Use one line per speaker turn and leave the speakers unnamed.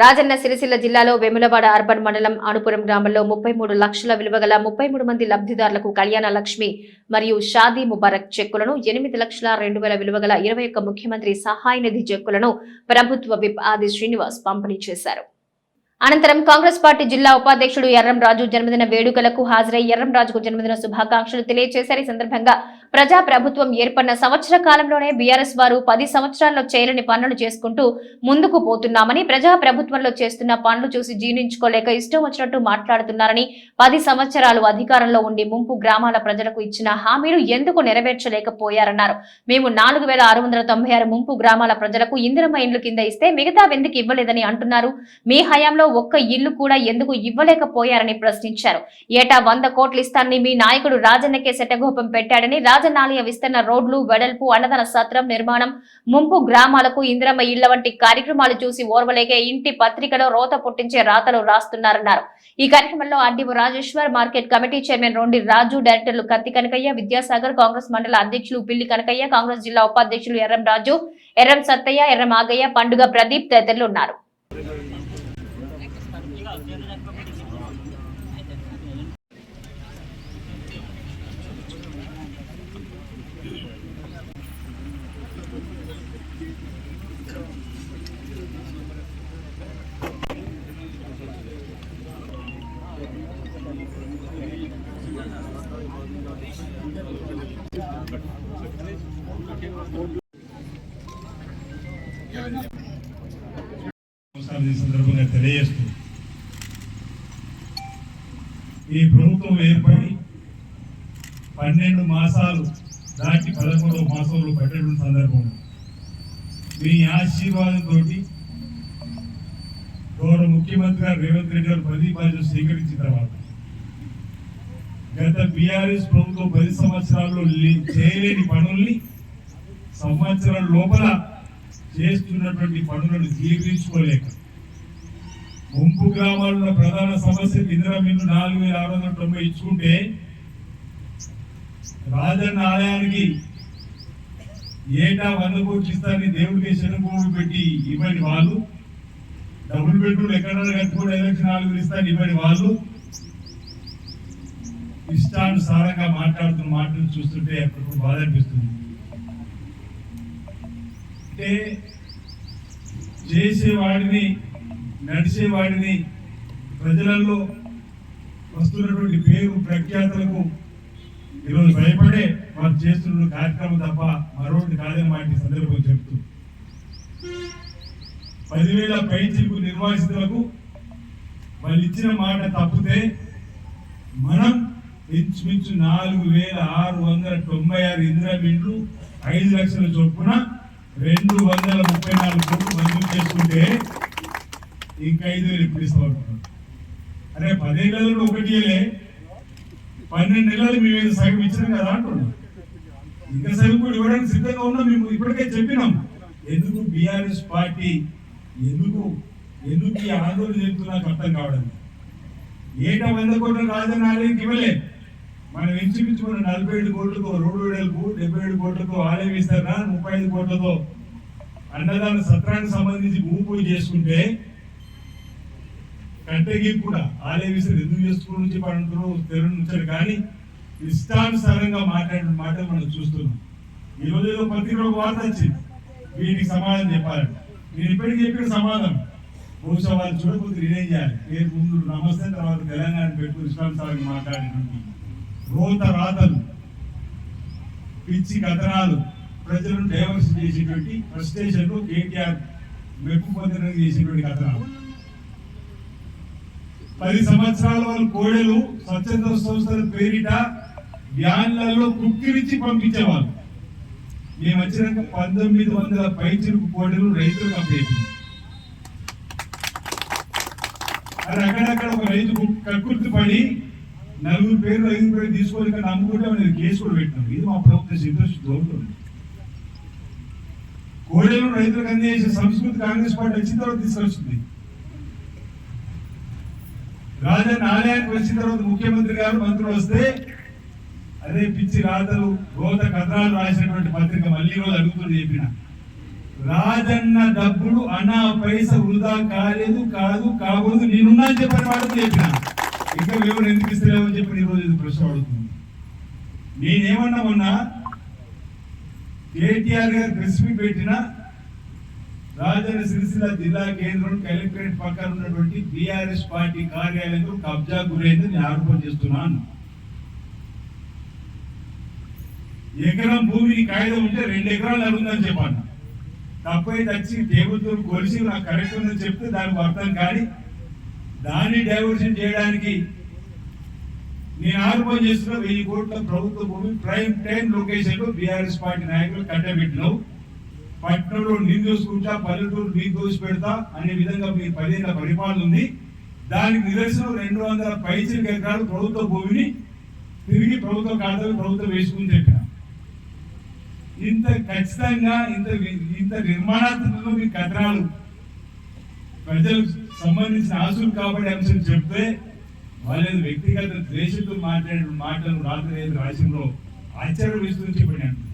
రాజన్న సిరిసిల్ల జిల్లాలో వెములవాడ అర్బన్ మండలం అనుపురం గ్రామంలో ముప్పై మూడు లక్షల విలువ గల ముప్పై మూడు మంది లబ్ధిదారులకు కళ్యాణ లక్ష్మి మరియు షాదీ ముబారక్ చెక్కులను ఎనిమిది లక్షల రెండు వేల విలువ గల ఇరవై ఒక్క ముఖ్యమంత్రి సహాయ నిధి చెక్కులను ప్రభుత్వ విప్ ఆది శ్రీనివాస్ పంపిణీ చేశారు. అనంతరం కాంగ్రెస్ పార్టీ జిల్లా ఉపాధ్యక్షుడు ఎర్రం రాజు జన్మదిన వేడుకలకు హాజరై ఎర్రం రాజుకు జన్మదిన శుభాకాంక్షలు తెలియజేశారు ఈ సందర్భంగా ప్రజా ప్రభుత్వం ఏర్పడిన సంవత్సర కాలంలోనే బీఆర్ఎస్ వారు పది సంవత్సరాల్లో చేయలేని పనులు చేసుకుంటూ ముందుకు పోతున్నామని ప్రజా ప్రభుత్వంలో చేస్తున్న పనులు చూసి జీర్ణించుకోలేక ఇష్టం వచ్చినట్టు మాట్లాడుతున్నారని పది సంవత్సరాలు అధికారంలో ఉండి ముంపు గ్రామాల ప్రజలకు ఇచ్చిన హామీలు ఎందుకు నెరవేర్చలేకపోయారన్నారు. మేము నాలుగు వేల ఆరు వందల తొంభై ఆరు ముంపు గ్రామాల ప్రజలకు ఇందిరమ్మ ఇండ్లు కింద ఇస్తే మిగతా ఎందుకు ఇవ్వలేదని అంటున్నారు. మీ హయాంలో ఒక్క ఇల్లు కూడా ఎందుకు ఇవ్వలేకపోయారని ప్రశ్నించారు. ఏటా వంద కోట్లు ఇస్తానని మీ నాయకుడు రాజన్నకే శటగోపం పెట్టాడని రాజనాలయ విస్తరణ రోడ్లు వెడల్పు అన్నదాన సత్రం నిర్మాణం ముంపు గ్రామాలకు ఇందిరమ్మ ఇళ్ళ వంటి కార్యక్రమాలు చూసి ఓర్వలేక ఇంటి పత్రికలో రోత పుట్టించే రాతలు రాస్తున్నారన్నారు. ఈ కార్యక్రమంలో RDO Rajeshwar market committee chairman Rondi Raju డైరెక్టర్లు కత్తి కనకయ్య విద్యాసాగర్ కాంగ్రెస్ మండల అధ్యక్షులు పిల్లి కనకయ్య కాంగ్రెస్ జిల్లా ఉపాధ్యక్షులు ఎర్రం రాజు ఎర్రం సత్తయ్య ఎర్రం ఆగయ్య పండుగ ప్రదీప్ తదితరులు ఉన్నారు.
ఈ సందర్భంగా తెలియజేస్తూ ఈ ప్రభుత్వం ఏర్పడి పన్నెండు మాసాలు దాటి పదమూడవ మాసంలో పట్టడం సందర్భంలో మీ ఆశీర్వాదంతో గౌరవ ముఖ్యమంత్రి గారు రేవంత్ రెడ్డి గారు ప్రతిపాదన స్వీకరించిన తర్వాత గత బీఆర్ఎస్ ప్రభుత్వం పది సంవత్సరాల్లో చేయలేని పనుల్ని సంవత్సరం లోపల చేస్తున్నటువంటి పనులను జీర్ణించుకోలేక ముంపు గ్రామాల్లో ప్రధాన సమస్య ఇందిరా మిల్లు నాలుగు వేల ఆరు వందల తొంభై ఇచ్చుకుంటే రాజన్న ఆలయానికి ఏటా వంద కోట్లు ఇస్తారని దేవుడికి శనగోడు పెట్టి ఇవ్వని వాళ్ళు డబుల్ బెడ్రూమ్ ఎక్కడ కట్టుకుని ఎలక్షన్ నాలుగు ఇస్తారని ఇవ్వని వాళ్ళు ఇష్టానుసారంగా మాట్లాడుతున్న మాటలు చూస్తుంటే అప్పుడు బాధ అనిపిస్తుంది. అంటే చేసేవాడిని నడిచేవాడిని ప్రజలలో వస్తున్నటువంటి పేరు ప్రఖ్యాతులకు ఈరోజు భయపడే వారు చేస్తున్న కార్యక్రమం తప్ప మరొకటి కాదని వాటి సందర్భం చెప్తూ. పదివేల పైచిలకు నిర్వాసితులకు వాళ్ళు ఇచ్చిన మాట తప్పితే మనం ఇంచుమించు నాలుగు వేల ఆరు వందల తొంభై ఆరు ఇందిరా బిండ్లు ఐదు లక్షల చొప్పున రెండు వందల ముప్పై నాలుగు కోట్లు మంజూరు చేసుకుంటే ఇంకా ఐదు వేలు ఇప్పుడు ఇస్తా ఉంటున్నాం అరే పదేళ్ళలో ఒకటి ఇయ్యలే. పన్నెండు నెలలు మేము సగం ఇచ్చినాం కదా అంటున్నాం. ఇంకా సగం కూడా ఇవ్వడానికి సిద్ధంగా ఉన్నాం మేము ఇప్పటికే చెప్పినాం. ఎందుకు బీఆర్ఎస్ పార్టీ ఎందుకు ఎందుకు ఈ ఆందోళన చెప్తూ నాకు అర్థం కావడం ఏటా వంద కోట్ల రాజధాని ఆలయానికి మనం ఇంచుమించు మనం నలభై ఏడు కోట్లకు రోడ్డు వెడల్పు డెబ్బై ఏడు కోట్లకు ఆలయం విస్తరణ ముప్పై ఐదు కోట్లతో. అన్నదాన సత్రానికి సంబంధించి భూమి పూజ చేసుకుంటే కంటగి కూడా ఆలయ విస్తరణ ఎందుకు చేసుకుని నుంచి పండుతున్నారు తెరువు ఉంచారు కానీ ఇష్టానుసారంగా మాట్లాడిన మాటలు మనం చూస్తున్నాం. ఈ రోజు ఏదో పత్రికలో ఒక వార్త వచ్చింది. వీటికి సమాధానం చెప్పాలి నేను ఇప్పటికీ చెప్పిన సమాధానం. బహుశా వాళ్ళు చూడకపోతే నేనేం చేయాలి? పేరు ముందు నమస్తే తర్వాత తెలంగాణ పెట్టుకుని ఇష్టానుసారంగా మాట్లాడినటువంటి రోత రాతలు పిచ్చి కథనాలు ప్రజలను డైవర్స్ చేసేటువంటి ఫ్రస్ట్రేషన్ కేటీఆర్ మెప్పు పొందడానికి చేసేటువంటి కథనాలు. పది సంవత్సరాల వాళ్ళు కోడలు స్వచ్ఛంద సంస్థల పేరిట వ్యాన్లలో కుక్కిరించి పంపించేవాళ్ళు. మేము వచ్చినాక పంతొమ్మిది వందల పైచిరుకు కోడలు రైతులకు అప్పేసింది అది అక్కడక్కడ ఒక రైతు కక్కుర్తి పడి నలుగురు పేర్లు ఐదు పేర్లు తీసుకోవాలి ఇక్కడ నమ్ముకుంటే కేసు కూడా పెట్టినాం. ఇది మా ప్రభుత్వ సిద్ధం దొరుకుతుంది కోడేలు రైతులకు అందజేసే సంస్కృతి కాంగ్రెస్ పార్టీ వచ్చిన తర్వాత తీసుకొచ్చింది. రాజన్న ఆలయానికి వచ్చిన తర్వాత ముఖ్యమంత్రి గారు మంత్రులు వస్తే అదే పిచ్చి రాతలు గోత కథనాలు రాసినటువంటి పత్రిక మళ్ళీ రోజు అడుగుతుంది చెప్పిన. రాజన్న డబ్బులు అనా పైస వృధా కాలేదు కాదు కాబోదు నేనున్నా అని చెప్పని వాడు చెప్పిన. ఇంకా వివరణ ఎందుకు ఇస్తలేవని చెప్పి ఈరోజు ఇది ప్రశ్న అడుగుతుంది నేనేమన్నా మొన్న కేటీఆర్ గారు ప్రెస్ పెట్టిన రాజన్న సిరిసిల్ల జిల్లా కేంద్రం కలెక్టరేట్ పక్కన ఉన్నటువంటి బీఆర్ఎస్ పార్టీ కార్యాలయంలో కబ్జా గురైంది నేను ఆరోపణ చేస్తున్నాను ఎకరం భూమిని కాగితం ఉంటే రెండు ఎకరాలు అడుగుందని చెప్పాను. తప్పైతే వచ్చి టేబుల్ కొలిసి నాకు కరెక్ట్ ఉందని చెప్తే దానికి అర్థం కానీ దాన్ని డైవర్షన్ చేయడానికి నేను ఆరోపణ చేస్తున్న వెయ్యి కోట్ల ప్రభుత్వ భూమి ప్రైమ్ టైం లొకేషన్లో బీఆర్ఎస్ పార్టీ నాయకులు కట్టబెట్టినావు పట్టణంలో నీళ్ళు దోసుకుంటా పల్లెటూరు నీళ్ళు దోసి పెడతా అనే విధంగా మీ పదేళ్ళ పరిపాలన ఉంది. దానికి నిదర్శనం రెండు వందల పైసలు ఎకరాలు ప్రభుత్వ భూమిని తిరిగి ప్రభుత్వ ఖాతాలో ప్రభుత్వం వేసుకుని చెప్పిన. ఇంత ఖచ్చితంగా ఇంత ఇంత నిర్మాణాత్మకంగా మీ కథనాలు ప్రజలకు సంబంధించిన ఆశలు కాబట్టి అంశం చెప్తే వాళ్ళేదో వ్యక్తిగత ద్వేషంతో మాట్లాడిన మాటలు రాత్రి రాజ్యంలో ఆశ్చర్యం వేస్తుంది చెప్పండి అంటున్నా